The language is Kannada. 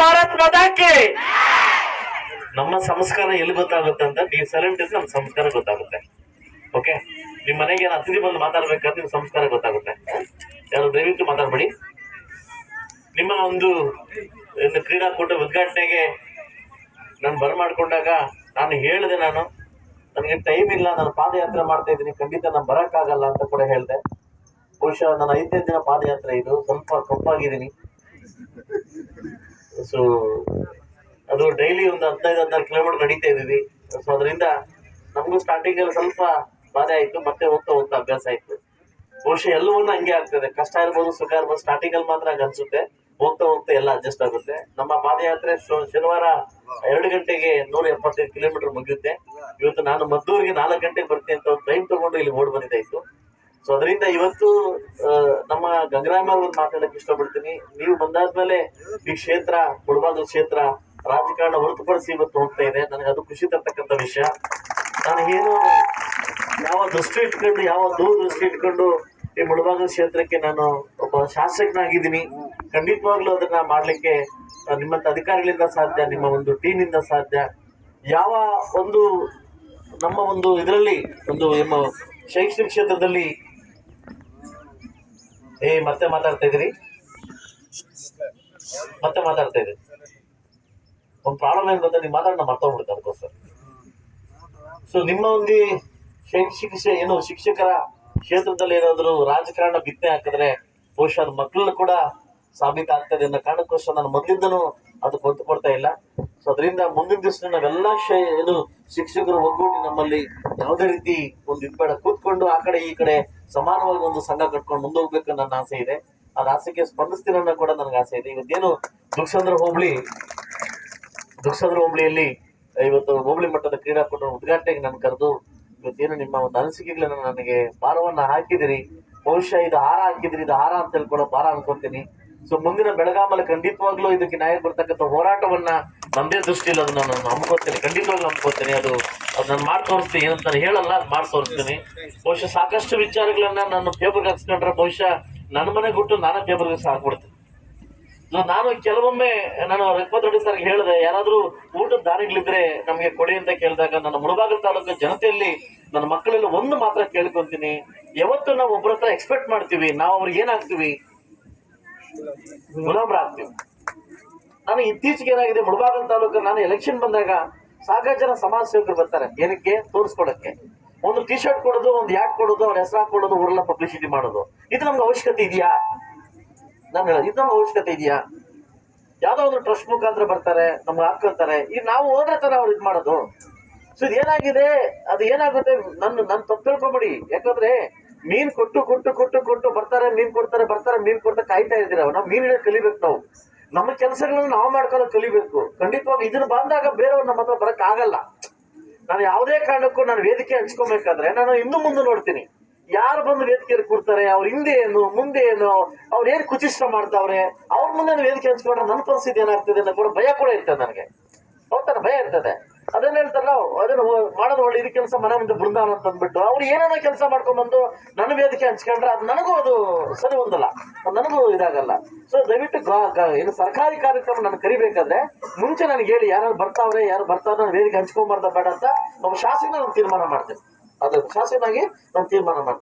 ಭಾರತ್ ಮದಕ್ಕೆ ನಮ್ಮ ಸಂಸ್ಕಾರ ಎಲ್ಲಿ ಗೊತ್ತಾಗುತ್ತೆ ಅಂತ ನೀವು ಸೈಲೆಂಟ್ ಇದ್ರೆ ನಮ್ಮ ಸಂಸ್ಕಾರ ಗೊತ್ತಾಗುತ್ತೆ. ಓಕೆ ನಿಮ್ಮ ಮನೆಗೆ ಏನು ಅತಿಥಿ ಬಂದು ಮಾತಾಡ್ಬೇಕಾದ್ರೆ ನಿಮ್ಮ ಸಂಸ್ಕಾರ ಗೊತ್ತಾಗುತ್ತೆ. ಯಾರು ದಯವಿಟ್ಟು ಮಾತಾಡ್ಬೇಡಿ. ನಿಮ್ಮ ಒಂದು ಒಂದು ಕ್ರೀಡಾಕೂಟ ಉದ್ಘಾಟನೆಗೆ ನಾನು ಬರಮಾಡ್ಕೊಂಡಾಗ ನಾನು ಹೇಳಿದೆ ನಾನು, ನನಗೆ ಟೈಮ್ ಇಲ್ಲ, ನಾನು ಪಾದಯಾತ್ರೆ ಮಾಡ್ತಾ ಇದ್ದೀನಿ, ಖಂಡಿತ ನಾನು ಬರೋಕ್ಕಾಗಲ್ಲ ಅಂತ ಕೂಡ ಹೇಳಿದೆ. ಬಹುಶಃ ನನ್ನ ಐದನೇ ದಿನ ಪಾದಯಾತ್ರೆ ಇದು, ಸ್ವಲ್ಪ ಕಪ್ಪಾಗಿದ್ದೀನಿ. ಸೊ ಅದು ಡೈಲಿ ಒಂದು ಹದಿನೈದು, ಹದಿನಾರು ಕಿಲೋಮೀಟರ್ ನಡೀತಾ ಇದೀವಿ ಸೊ ಅದರಿಂದ ನಮಗೂ ಸ್ಟಾರ್ಟಿಂಗ್ ಅಲ್ಲಿ ಸ್ವಲ್ಪ ಬಾಧೆ ಆಯಿತು, ಮತ್ತೆ ಹೋಗ್ತಾ ಹೋಗ್ತಾ ಅಭ್ಯಾಸ ಆಯ್ತು. ಬಹುಶಃ ಎಲ್ಲವೂ ಹಂಗೆ ಆಗ್ತದೆ. ಕಷ್ಟ ಇರ್ಬೋದು, ಸುಖ ಇರ್ಬೋದು ಸ್ಟಾರ್ಟಿಂಗಲ್ಲಿ ಮಾತ್ರ ಹಂಗೆ ಅನಿಸುತ್ತೆ. ಹೋಗ್ತಾ ಹೋಗ್ತಾ ಎಲ್ಲ ಅಡ್ಜಸ್ಟ್ ಆಗುತ್ತೆ. ನಮ್ಮ ಪಾದಯಾತ್ರೆ ಶನಿವಾರ ಎರಡು ಗಂಟೆಗೆ ನೂರ ಎಪ್ಪತ್ತೈದು ಕಿಲೋಮೀಟರ್ ಮುಗಿಯುತ್ತೆ. ಇವತ್ತು ನಾನು ಮದ್ದೂರಿಗೆ ನಾಲ್ಕು ಗಂಟೆಗೆ ಬರ್ತೀನಿ ಅಂತ ಒಂದು ಟೈಮ್ ತಗೊಂಡು ಇಲ್ಲಿ ಓಡ್ ಬಂದಿದ್ದಾಯ್ತು. ಸೊ ಅದರಿಂದ ಇವತ್ತು ನಮ್ಮ ಗಂಗರಾಮ ಅವ್ರ ಮಾತಾಡಕ್ ಇಷ್ಟಪಡ್ತೀನಿ. ನೀವು ಬಂದಾದ್ಮೇಲೆ ಈ ಕ್ಷೇತ್ರ ಕೊಡಬಾರ್ದು ಕ್ಷೇತ್ರ, ರಾಜಕಾರಣ ಹೊರತುಪಡಿಸಿ ಇವತ್ತು ಹೋಗ್ತಾ ಇದೆ. ನನಗೆ ಅದು ಖುಷಿ ತರ್ತಕ್ಕಂಥ ವಿಷಯ. ನಾನು ಏನು ಯಾವ ದೃಷ್ಟಿ ಇಟ್ಕೊಂಡು, ಯಾವ ದೂರ ದೃಷ್ಟಿ ಇಟ್ಕೊಂಡು ಈ ಮುಳಬಾಗ ಕ್ಷೇತ್ರಕ್ಕೆ ನಾನು ಒಬ್ಬ ಶಾಸಕನಾಗಿದ್ದೀನಿ. ಖಂಡಿತವಾಗ್ಲೂ ಅದನ್ನ ಮಾಡ್ಲಿಕ್ಕೆ ನಿಮ್ಮಂತ ಅಧಿಕಾರಿಗಳಿಂದ ಸಾಧ್ಯ, ನಿಮ್ಮ ಒಂದು ಟೀಮಿಂದ ಸಾಧ್ಯ. ಯಾವ ಒಂದು ನಮ್ಮ ಒಂದು ಇದರಲ್ಲಿ, ಒಂದು ಶೈಕ್ಷಣಿಕ ಕ್ಷೇತ್ರದಲ್ಲಿ ಏ, ಮತ್ತೆ ಮಾತಾಡ್ತಾ ಇದ್ದೀರಿ? ಮತ್ತೆ ಮಾತಾಡ್ತಾ ಇದ್ದೀರಿ? ಒಂದು ಪ್ರಾಬ್ಲಮ್ ಏನು ಗೊತ್ತಾ? ನೀವು ಮಾತಾಡೋಣ ಮರ್ತೋಗ್ಬಿಡುತ್ತೆ ಅದಕ್ಕೋಸ್ಕರ ಸೊ ನಿಮ್ಮ ಒಂದು ಶೈಕ್ಷಿಕ ಶೈಕ್ಷಣಿಕ ಕ್ಷೇ- ಏನು ಶಿಕ್ಷಕರ ಕ್ಷೇತ್ರದಲ್ಲಿ ಏನಾದರೂ ರಾಜಕಾರಣ ಬಿತ್ತನೆ ಹಾಕಿದ್ರೆ ಬಹುಶಃ ಅದು ಮಕ್ಕಳನ್ನು ಕೂಡ ಸಾಬೀತಾಗ್ತದೆ ಅನ್ನೋ ಕಾರಣಕ್ಕೋಸ್ಕರ ನಾನು ಮೊದಲಿಂದನೂ ಅದು ಒತ್ತು ಕೊಡ್ತಾ ಇಲ್ಲ. ಸೊ ಅದರಿಂದ ಮುಂದಿನ ದಿವಸ ನಾವೆಲ್ಲ ಏನು ಶಿಕ್ಷಕರು ಒಗ್ಗೂಡಿ ನಮ್ಮಲ್ಲಿ ಯಾವುದೇ ರೀತಿ ಒಂದು ಇದ್ಬೇಡ. ಕೂತ್ಕೊಂಡು ಆ ಕಡೆ ಈ ಕಡೆ ಸಮಾನವಾಗಿ ಒಂದು ಸಂಘ ಕಟ್ಕೊಂಡು ಮುಂದೆ ಹೋಗ್ಬೇಕು ನನ್ನ ಆಸೆ ಇದೆ. ಅದ ಆಸೆಗೆ ಸ್ಪಂದಿಸ್ತೀನಿ ಅನ್ನೋ ಕೂಡ ನನಗೆ ಆಸೆ ಇದೆ. ಇವತ್ತೇನು ದುಕ್ಷಂದ್ರ ಹೋಬಳಿ, ದುಕ್ಷಂದ್ರ ಹೋಬಳಿಯಲ್ಲಿ ಇವತ್ತು ಹೋಬಳಿ ಮಟ್ಟದ ಕ್ರೀಡಾಕೂಟ ಉದ್ಘಾಟನೆಗೆ ನಾನು ಕರೆದು ಇವತ್ತೇನು ನಿಮ್ಮ ಒಂದು ಅನಿಸಿಕೆಗಳನ್ನ ನನಗೆ ಭಾರವನ್ನು ಹಾಕಿದಿರಿ, ಬಹುಶಃ ಇದು ಹಾರ ಹಾಕಿದ್ರಿ, ಇದು ಹಾರ ಅಂತ ಹೇಳ್ಕೊಳ್ಳೋ ಭಾರ ಅನ್ಕೊಂತೀನಿ. ಸೊ ಮುಂದಿನ ಬೆಳಗಾಮಲ್ಲಿ ಖಂಡಿತವಾಗ್ಲೂ ಇದಕ್ಕೆ ನ್ಯಾಯ ಬರ್ತಕ್ಕಂಥ ಹೋರಾಟವನ್ನ ನಮ್ದೇ ದೃಷ್ಟಿಯಲ್ಲಿ ಅದನ್ನ ನಾನು ನಂಬ್ಕೋತೇನೆ. ಖಂಡಿತವಾಗ್ಲೂ ನಂಬ್ಕೋತೇನೆ. ಅದು ಅದು ನಾನು ಮಾಡಿ ತೋರಿಸ್ತೀನಿ ಏನಂತ ಹೇಳಲ್ಲ, ಅದು ಮಾಡಿ ತೋರಿಸ್ತೀನಿ ಬಹುಶಃ ಸಾಕಷ್ಟು ವಿಚಾರಗಳನ್ನ ನಾನು ಪೇಪರ್ಗೆ ಹಾಕ್ಸ್ಕೊಂಡ್ರೆ ಬಹುಶಃ ನನ್ನ ಮನೆ ಬಿಟ್ಟು ನಾನೇ ಪೇಪರ್ಗೆ ಹಾಕ್ಬಿಡ್ತೀನಿ. ಸೊ ನಾನು ಕೆಲವೊಮ್ಮೆ ನಾನು ರೆಡ್ಡಿ ಸರ್ಗೆ ಹೇಳಿದೆ, ಯಾರಾದರೂ ಊಟದ ದಾರಿಗಳಿದ್ರೆ ನಮಗೆ ಕೊಡಿ ಅಂತ ಕೇಳಿದಾಗ ನನ್ನ ಮುಳಬಾಗಲ ತಾಲೂಕು ಜನತೆಯಲ್ಲಿ ನನ್ನ ಮಕ್ಕಳೆಲ್ಲ ಒಂದು ಮಾತ್ರ ಕೇಳ್ಕೊಂತೀನಿ. ಯಾವತ್ತು ನಾವು ಒಬ್ಬರ ಹತ್ರ ಎಕ್ಸ್ಪೆಕ್ಟ್ ಮಾಡ್ತೀವಿ, ನಾವು ಅವ್ರಿಗೆ ಏನಾಗ್ತೀವಿ ಗುಲಾಮ್ರಾಗ್ತೀವಿ ನಾನು ಇತ್ತೀಚೆಗೆ ಏನಾಗಿದೆ, ಮುಳಬಾಗಲ್ ತಾಲೂಕು ನಾನು ಎಲೆಕ್ಷನ್ ಬಂದಾಗ ಸಾಕಷ್ಟು ಜನ ಸಮಾಜ ಸೇವಕರು ಬರ್ತಾರೆ. ಏನಕ್ಕೆ? ತೋರಿಸ್ಕೊಡಕ್ಕೆ. ಒಂದು ಟಿ ಶರ್ಟ್ ಕೊಡೋದು, ಒಂದು ಯಾಟ್ ಕೊಡೋದು, ಅವ್ರ ಹೆಸರು ಹಾಕೊಡೋದು, ಊರೆಲ್ಲ ಪಬ್ಲಿಸಿಟಿ ಮಾಡೋದು. ಇದು ನಮ್ಗೆ ಅವಶ್ಯಕತೆ ಇದೆಯಾ? ನಾನು ಹೇಳೋದು, ಇದು ನಮ್ಗೆ ಅವಶ್ಯಕತೆ ಇದೆಯಾ? ಯಾವುದೋ ಒಂದು ಟ್ರಸ್ಟ್ ಮುಖಾಂತರ ಬರ್ತಾರೆ, ನಮ್ಗೆ ಹಾಕೊಳ್ತಾರೆ ಈಗ ನಾವು ಹೋದ್ರೆ ತರ ಅವ್ರು ಇದು ಮಾಡೋದು. ಸೊ ಇದೇನಾಗಿದೆ ಅದು ಏನಾಗುತ್ತೆ? ನನ್ನ ನನ್ನ ತಪ್ಪು ತಿಳ್ಕೊಬೇಡಿ. ಯಾಕಂದ್ರೆ ಮೀನ್ ಕೊಟ್ಟು ಕೊಟ್ಟು ಕೊಟ್ಟು ಕೊಟ್ಟು ಬರ್ತಾರೆ, ಮೀನ್ ಕೊಡ್ತಾರೆ, ಬರ್ತಾರೆ, ಮೀನ್ ಕೊಡ್ತಾ ಕಾಯ್ತಾ ಇದ್ದೀರ ನಾವು ಮೀನ್ ಹಿಡಿಯೋದ್ ಕಲಿಬೇಕು ನಾವು. ನಮ್ಮ ಕೆಲಸಗಳನ್ನ ನಾವು ಮಾಡ್ಕೊಳ್ಳೋದು ಕಲಿಬೇಕು. ಖಂಡಿತವಾಗಿ ಇದನ್ನ ಬಂದಾಗ ಬೇರೆಯವ್ರು ನಮ್ಮ ಹತ್ರ ಬರಕ್ ಆಗಲ್ಲ. ನಾನು ಯಾವುದೇ ಕಾರಣಕ್ಕೂ ನಾನು ವೇದಿಕೆ ಹಂಚ್ಕೊಬೇಕಾದ್ರೆ ನಾನು ಇನ್ನು ಮುಂದೆ ನೋಡ್ತೀನಿ. ಯಾರು ಬಂದು ವೇದಿಕೆಯಲ್ಲಿ ಕೂರ್ತಾರೆ, ಅವ್ರ ಹಿಂದೆ ಏನು, ಮುಂದೆ ಏನು, ಅವ್ರು ಏನ್ ಕುಚಿಷ್ಟ ಮಾಡ್ತಾವ್ರೆ, ಅವ್ರ ಮುಂದೆ ವೇದಿಕೆ ಹಂಚ್ಕೊಂಡ್ರೆ ನನ್ನ ಪರಿಸ್ಥಿತಿ ಏನಾಗ್ತದೆ ಅನ್ನೋ ಕೂಡ ಭಯ ಕೂಡ ಇರ್ತದೆ ನನಗೆ. ಹೌದಾನ ಭಯ ಇರ್ತದೆ ಅದನ್ನ ಹೇಳ್ತಾರಲ್ಲ ಅದನ್ನ ಹೋ- ಇದು ಕೆಲಸ ಮನೆ ಮುಂದೆ ಬೃಂದಾವನ ಅಂತ ಅಂದ್ಬಿಟ್ಟು ಅವ್ರು ಏನೇನೋ ಕೆಲಸ ಮಾಡ್ಕೊಂಡ್ಬಂದು ನನ್ನ ವೇದಿಕೆ ಹಂಚ್ಕೊಂಡ್ರೆ ಅದು ನನಗೂ ಅದು ಸರಿ ಹೊಂದಲ್ಲ ನನಗೂ ಇದಾಗಲ್ಲ. ಸೊ ದಯವಿಟ್ಟು ಏನು ಸರ್ಕಾರಿ ಕಾರ್ಯಕ್ರಮ ನಾನು ಕರಿಬೇಕಾದ್ರೆ ಮುಂಚೆ ನನಗೆ ಹೇಳಿ ಯಾರು ಬರ್ತಾವ್ರೆ ಯಾರು ಬರ್ತಾವ್ರೆ, ನಾನು ವೇದಿಕೆ ಹಂಚ್ಕೊಂಬಾರ್ದ, ಬೇಡ ಅಂತ ಒಬ್ಬ ಶಾಸಕನ ನಾನು ತೀರ್ಮಾನ ಮಾಡ್ತೇನೆ. ಅದು ಶಾಸಕನಾಗಿ ನಾನು ತೀರ್ಮಾನ ಮಾಡ್ತೇನೆ.